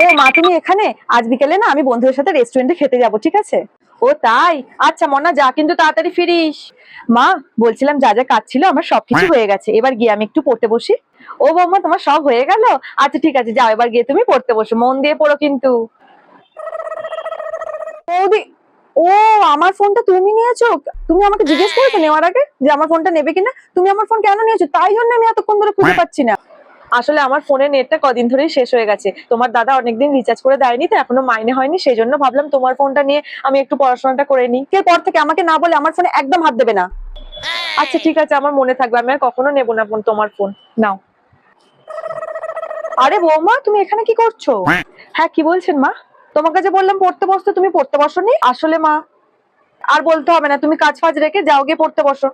ও মা তুমি এখানে? আজ বিকেলে না আমি বন্ধুদের সাথে রেস্টুরেন্টে খেতে যাব ঠিক আছে? ও তাই? আচ্ছা মনা যা কিন্তু তাড়াতাড়ি ফিরিস। মা বলছিলাম যা যা কাজ ছিল আমার সবকিছু হয়ে। গেছে। এবার গিয়ে আমি একটু পড়তে বসি। ও বৌমা তোমার সব হয়ে গেল? আচ্ছা ঠিক আছে যাও এবার গিয়ে তুমি পড়তে বসো। মন দিয়ে পড়ো কিন্তু। বৌদি ও আমার ফোনটা তুমি নিয়েছো? তুমি আমাকে জিজ্ঞেস করেছ নেওয়ার আগে যে আমার ফোনটা নেবে কিনা? তুমি আমার ফোন কেন নিয়েছো? তাই জন্য আমি এতক্ষণ ধরে খুঁজে পাচ্ছি না। আসলে আমার ফোনের নেটটা কদিন ধরেই শেষ হয়ে গেছে। তোমার দাদা অনেকদিন রিচার্জ করে দেয়নি তো এখনও মাইনে হয়নি সেই জন্য ভাবলাম তোমার ফোনটা নিয়ে আমি একটু পড়াশোনাটা করে নিই। পর থেকে আমাকে না বলে আমার ফোনে একদম হাত দেবে না। আচ্ছা ঠিক আছে, আমার মনে থাকবে, আমি আর কখনো নেব না ফোন তোমার ফোন নাও। আরে বৌমা, তুমি এখানে কি করছ? হ্যাঁ কি বলছেন মা? তোমাকে যে বললাম পড়তে বসতে, তুমি পড়তে বসোনি? আসলে মা, আর বলতে হবে না, তুমি কাজ ফাজ রেখে যাও গিয়ে পড়তে বসো।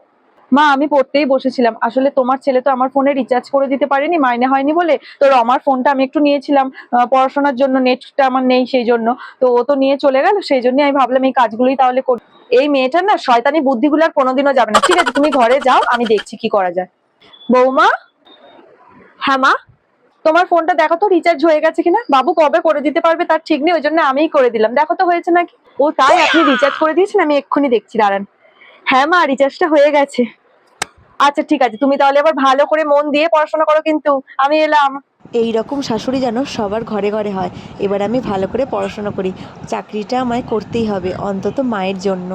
মা, আমি পড়তেই বসেছিলাম। আসলে তোমার ছেলে তো আমার ফোনে রিচার্জ করে দিতে পারেনি, মাইনে হয়নি বলে। তো আমার ফোনটা আমি একটু নিয়েছিলাম পড়াশোনার জন্য নেটটা আমার নেই সেই জন্য। তো ও তো নিয়ে চলে গেল, সেই জন্য আমি ভাবলাম এই কাজগুলোই তাহলে করি। এই মেয়েটার না শয়তানি বুদ্ধিগুলো আর কোনোদিনও যাবে না। ঠিক আছে, তুমি ঘরে যাও, আমি দেখছি কি করা যায়। বৌমা? হ্যাঁ মা? তোমার ফোনটা দেখো তো রিচার্জ হয়ে গেছে কিনা? বাবু কবে করে দিতে পারবে তার ঠিক নেই, ওই জন্য আমিই করে দিলাম। দেখো তো হয়েছে নাকি? ও তাই আপনি রিচার্জ করে দিয়েছেন, আমি এক্ষুনি দেখছি, দাঁড়ান। হ্যাঁ মা রিচার্জটা হয়ে গেছে। আচ্ছা ঠিক আছে। তুমি তাহলে আবার ভালো করে মন দিয়ে পড়াশোনা করো কিন্তু। আমি এলাম। এই রকম শাশুড়ি যেন সবার ঘরে ঘরে হয়। এবার আমি ভালো করে পড়াশোনা করি। চাকরিটা আমায় করতেই হবে, অন্তত মায়ের জন্য।